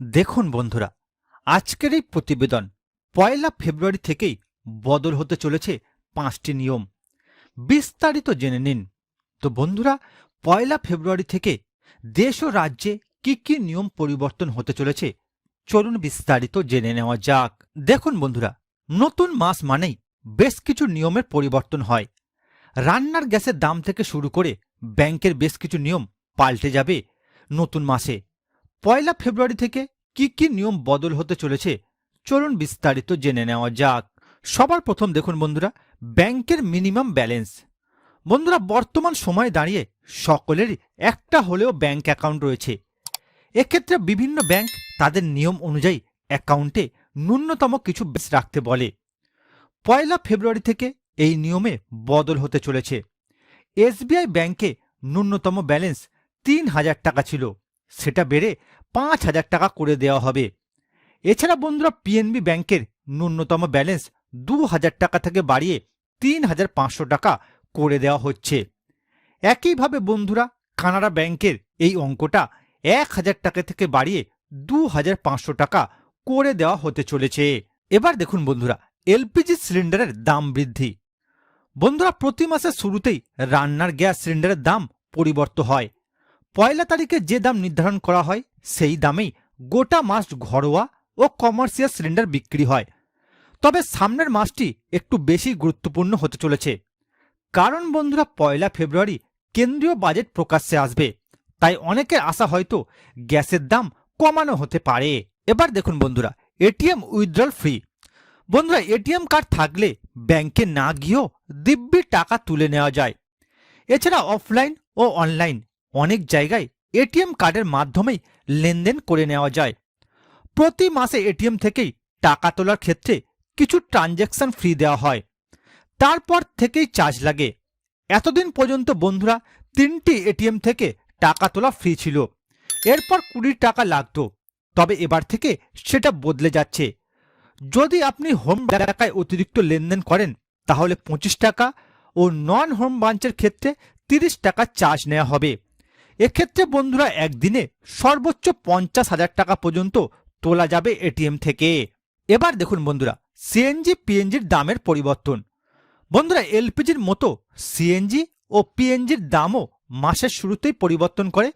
দেখুন বন্ধুরা, আজকের এই প্রতিবেদন পয়লা ফেব্রুয়ারি থেকেই বদল হতে চলেছে পাঁচটি নিয়ম। বিস্তারিত জেনে নিন। তো বন্ধুরা, পয়লা ফেব্রুয়ারি থেকে দেশ ও রাজ্যে কি কি নিয়ম পরিবর্তন হতে চলেছে? চলুন বিস্তারিত জেনে নেওয়া যাক। দেখুন বন্ধুরা, নতুন মাস মানেই বেশ কিছু নিয়মের পরিবর্তন হয়। রান্নার গ্যাসের দাম থেকে শুরু করে ব্যাংকের বেশ কিছু নিয়ম পাল্টে যাবে নতুন মাসে। পয়লা ফেব্রুয়ারি থেকে কি কি নিয়ম বদল হতে চলেছে, চলুন বিস্তারিত জেনে নেওয়া যাক। সবার প্রথম দেখুন বন্ধুরা, ব্যাংকের মিনিমাম ব্যালেন্স। বন্ধুরা, বর্তমান সময়ে দাঁড়িয়ে সকলেরই একটা হলেও ব্যাংক অ্যাকাউন্ট রয়েছে। এক্ষেত্রে বিভিন্ন ব্যাংক তাদের নিয়ম অনুযায়ী অ্যাকাউন্টে ন্যূনতম কিছু বেশ রাখতে বলে। পয়লা ফেব্রুয়ারি থেকে এই নিয়মে বদল হতে চলেছে। এসবিআই ব্যাংকে ন্যূনতম ব্যালেন্স তিন হাজার টাকা ছিল। সেটা বেড়ে পাঁচ হাজার টাকা করে দেওয়া হবে। এছাড়া বন্ধুরা পিএনবি ব্যাংকের ন্যূনতম ব্যালেন্স দু হাজার টাকা থেকে বাড়িয়ে তিন হাজার পাঁচশো টাকা করে দেওয়া হচ্ছে। একইভাবে বন্ধুরা কানাড়া ব্যাংকের এই অঙ্কটা এক হাজার টাকা থেকে বাড়িয়ে দু হাজার পাঁচশো টাকা করে দেওয়া হতে চলেছে। এবার দেখুন বন্ধুরা এলপিজি সিলিন্ডারের দাম বৃদ্ধি। বন্ধুরা, প্রতি মাসের শুরুতেই রান্নার গ্যাস সিলিন্ডারের দাম পরিবর্তন হয়। পয়লা তারিখে যে দাম নির্ধারণ করা হয়, সেই দামেই গোটা মাস ঘরোয়া ও কমার্শিয়াল সিলিন্ডার বিক্রি হয়। তবে সামনের মাসটি একটু বেশি গুরুত্বপূর্ণ হতে চলেছে। কারণ বন্ধুরা, পয়লা ফেব্রুয়ারি কেন্দ্রীয় বাজেট প্রকাশ্যে আসবে, তাই অনেকের আশা হয়তো গ্যাসের দাম কমানো হতে পারে। এবার দেখুন বন্ধুরা, এটিএম উইথড্রল ফ্রি। বন্ধুরা, এটিএম কার্ড থাকলে ব্যাংকে না গিয়েও দিব্যি টাকা তুলে নেওয়া যায়। এছাড়া অফলাইন ও অনলাইন অনেক জায়গায় এটিএম কার্ডের মাধ্যমেই লেনদেন করে নেওয়া যায়। প্রতি মাসে এটিএম থেকেই টাকা তোলার ক্ষেত্রে কিছু ট্রানজ্যাকশন ফ্রি দেওয়া হয়। তারপর থেকেই চার্জ লাগে। এতদিন পর্যন্ত বন্ধুরা তিনটি এটিএম থেকে টাকা তোলা ফ্রি ছিল। এরপর কুড়ি টাকা লাগতো। তবে এবার থেকে সেটা বদলে যাচ্ছে। যদি আপনি হোম এলাকায় অতিরিক্ত লেনদেন করেন, তাহলে পঁচিশ টাকা ও নন হোম ব্রাঞ্চের ক্ষেত্রে তিরিশ টাকা চার্জ নেওয়া হবে। এক্ষেত্রে বন্ধুরা একদিনে সর্বোচ্চ পঞ্চাশ হাজার টাকা পর্যন্ত তোলা যাবে এটিএম থেকে। এবার দেখুন বন্ধুরা সিএনজি পিএনজির দামের পরিবর্তন। বন্ধুরা এলপিজির মতো সিএনজি ও পিএনজির দামও মাসের শুরুতেই পরিবর্তন করে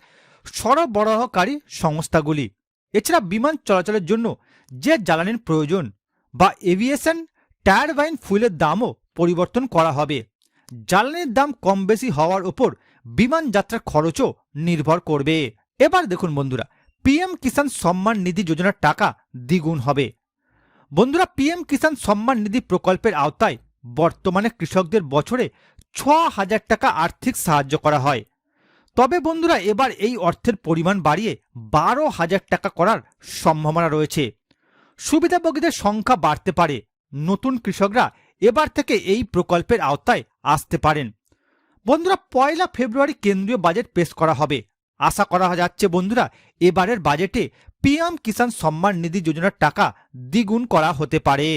সরবরাহকারী সংস্থাগুলি। এছাড়া বিমান চলাচলের জন্য যে জ্বালানির প্রয়োজন বা এভিয়েশন টায়ারবাইন ফুয়েলের দামও পরিবর্তন করা হবে। জ্বালানির দাম কম বেশি হওয়ার উপর বিমান যাত্রার খরচও নির্ভর করবে। এবার দেখুন বন্ধুরা পিএম কিষাণ সম্মান নিধি যোজনার টাকা দ্বিগুণ হবে। বন্ধুরা পিএম কিষাণ সম্মান নিধি প্রকল্পের আওতায় বর্তমানে কৃষকদের বছরে ছ হাজার টাকা আর্থিক সাহায্য করা হয়। তবে বন্ধুরা, এবার এই অর্থের পরিমাণ বাড়িয়ে বারো হাজার টাকা করার সম্ভাবনা রয়েছে। সুবিধাভোগীদের সংখ্যা বাড়তে পারে। নতুন কৃষকরা এবার থেকে এই প্রকল্পের আওতায় আসতে পারেন। বন্ধুরা, পয়লা ফেব্রুয়ারি কেন্দ্রীয় বাজেট পেশ করা হবে। আশা করা যাচ্ছে বন্ধুরা, এবারের বাজেটে পিএম কিষাণ সম্মান নিধি যোজনার টাকা দ্বিগুণ করা হতে পারে।